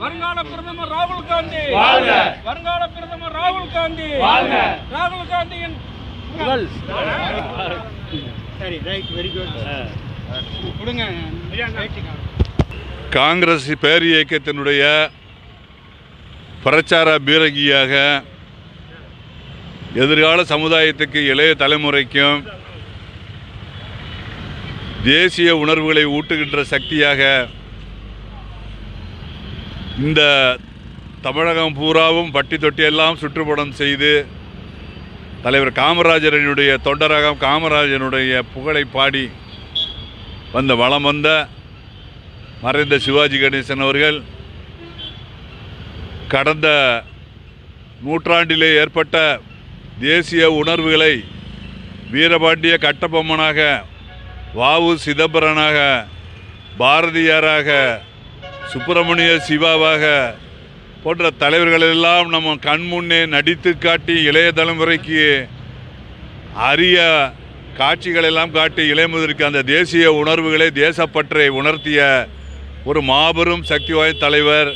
வருங்கால பிரதமர் ராகுல் காந்தி. வருங்கால பிரதமர் ராகுல் காந்தி. ராகுல் காந்தியின் புகழ் சரி ரைட் வெரி குட் கொடுங்க. காங்கிரஸ் பேர் இயக்கத்தினுடைய பிரச்சார பீரங்கியாக எதிர்கால சமுதாயத்துக்கு இளைய தலைமுறைக்கும் தேசிய உணர்வுகளை ஊட்டுகின்ற சக்தியாக இந்த தமிழகம் பூராவும் பட்டி தொட்டியெல்லாம் சுற்றுப்படம் செய்து தலைவர் காமராஜரனுடைய தொண்டரகம் காமராஜனுடைய புகழை பாடி வந்த வளம் வந்த மறைந்த சிவாஜி கணேசன் அவர்கள் கடந்த நூற்றாண்டிலே ஏற்பட்ட தேசிய உணர்வுகளை வீரபாண்டிய கட்டபொம்மனாக வாவு சிதம்பரனாக பாரதியாராக சுப்பிரமணிய சிவாவாக போன்ற தலைவர்களெல்லாம் நம்ம கண்முன்னே நடித்து காட்டி இளைய தலைமுறைக்கு அரிய காட்சிகளெல்லாம் காட்டி இளைமுதற்கு அந்த தேசிய உணர்வுகளை தேசப்பற்றை உணர்த்திய ஒரு மாபெரும் சக்தி வாய்ந்த தலைவர்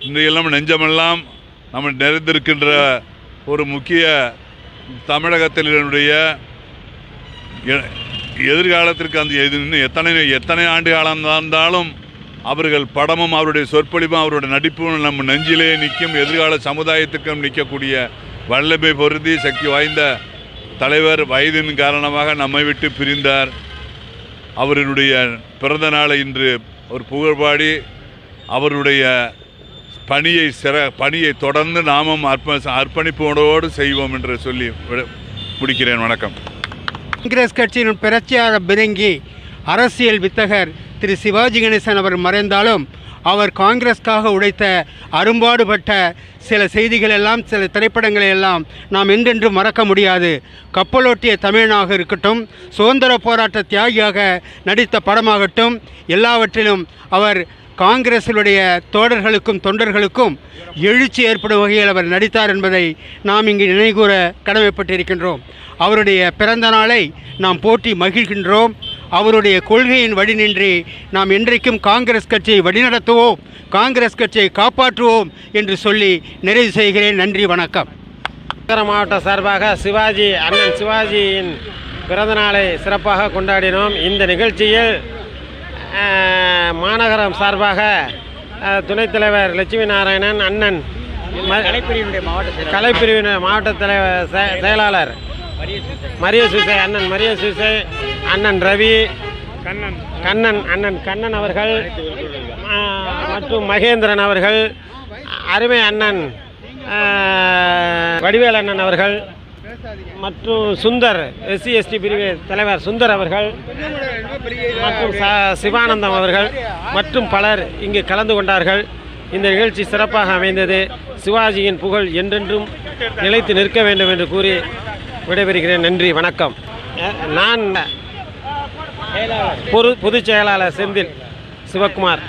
இன்றையெல்லாம் நெஞ்சமெல்லாம் நம்ம நிறைந்திருக்கின்ற ஒரு முக்கிய தமிழகத்தினுடைய எ- எதிர்காலத்திற்கு அந்த இன்னும் எத்தனை எத்தனை ஆண்டு காலம் இருந்தாலும் அவர்கள் படமும் அவருடைய சொற்பொழிவும் அவருடைய நடிப்பும் நம்ம நெஞ்சிலே நிற்கும். எதிர்கால சமுதாயத்துக்கும் நிற்கக்கூடிய வல்லமை பொருந்தி சக்தி வாய்ந்த தலைவர் வயதின் காரணமாக நம்மை விட்டு பிரிந்தார். அவருடைய பிறந்த நாளை இன்று ஒரு புகழ்பாடி அவருடைய பணியை சிற பணியை தொடர்ந்து நாமும் அர்ப்ப அர்ப்பணிப்போடு செய்வோம் என்று சொல்லி விட- முடிக்கிறேன். வணக்கம். காங்கிரஸ் கட்சியின் பிரச்சார பிரிங்கி அரசியல் வித்தகர் திரு சிவாஜி கணேசன் அவர் மறைந்தாலும் அவர் காங்கிரஸ்க்காக உழைத்த அரும்பாடுபட்ட சில செய்திகள் எல்லாம் சில திரைப்படங்களை எல்லாம் நாம் என்றென்றும் மறக்க முடியாது. கப்பலோட்டிய தமிழனாக இருக்கட்டும் சுதந்திர போராட்ட தியாகியாக நடித்த படமாகட்டும் எல்லாவற்றிலும் அவர் காங்கிரசினுடைய தோழர்களுக்கும் தொண்டர்களுக்கும் எழுச்சி ஏற்படும் வகையில் அவர் நடித்தார் என்பதை நாம் இங்கு நினைகூற கடமைப்பட்டிருக்கின்றோம். அவருடைய பிறந்த நாளை நாம் போற்றி மகிழ்கின்றோம். அவருடைய கொள்கையின் வழி நின்று நாம் என்றைக்கும் காங்கிரஸ் கட்சியை வழிநடத்துவோம் காங்கிரஸ் கட்சியை காப்பாற்றுவோம் என்று சொல்லி நிறைவு செய்கிறேன். நன்றி வணக்கம். நகர மாவட்ட சார்பாக சிவாஜி அண்ணன் சிவாஜியின் பிறந்த நாளை சிறப்பாக கொண்டாடினோம். இந்த நிகழ்ச்சியில் மாநகரம் சார்பாக அஹ், துணைத் தலைவர் லட்சுமி நாராயணன் அண்ணன் கலைப்பிரிவினுடைய மாவட்ட கலைப்பிரிவின மாவட்ட தலைவர் செ- செயலாளர் மரிய சுசை. அண்ணன் மரிய சுசை. அண்ணன் ரவி கண்ணன். கண்ணன் அண்ணன் கண்ணன் அவர்கள் மற்றும் மகேந்திரன் அவர்கள் அருமை அண்ணன் வடிவேல் அண்ணன் அவர்கள் மற்றும் சுந்தர் எஸ்சி எஸ்டி பிரிவு தலைவர் சுந்தர் அவர்கள் மற்றும் சிவானந்தம் அவர்கள் மற்றும் பலர் இங்கு கலந்து கொண்டார்கள். இந்த நிகழ்ச்சி சிறப்பாக அமைந்தது. சிவாஜியின் புகழ் என்றென்றும் நிலைத்து நிற்க வேண்டும் என்று கூறி விடைபெறுகிறேன். நன்றி வணக்கம். நான் பொது பொதுச் செயலாளர் செந்தில் சிவகுமார்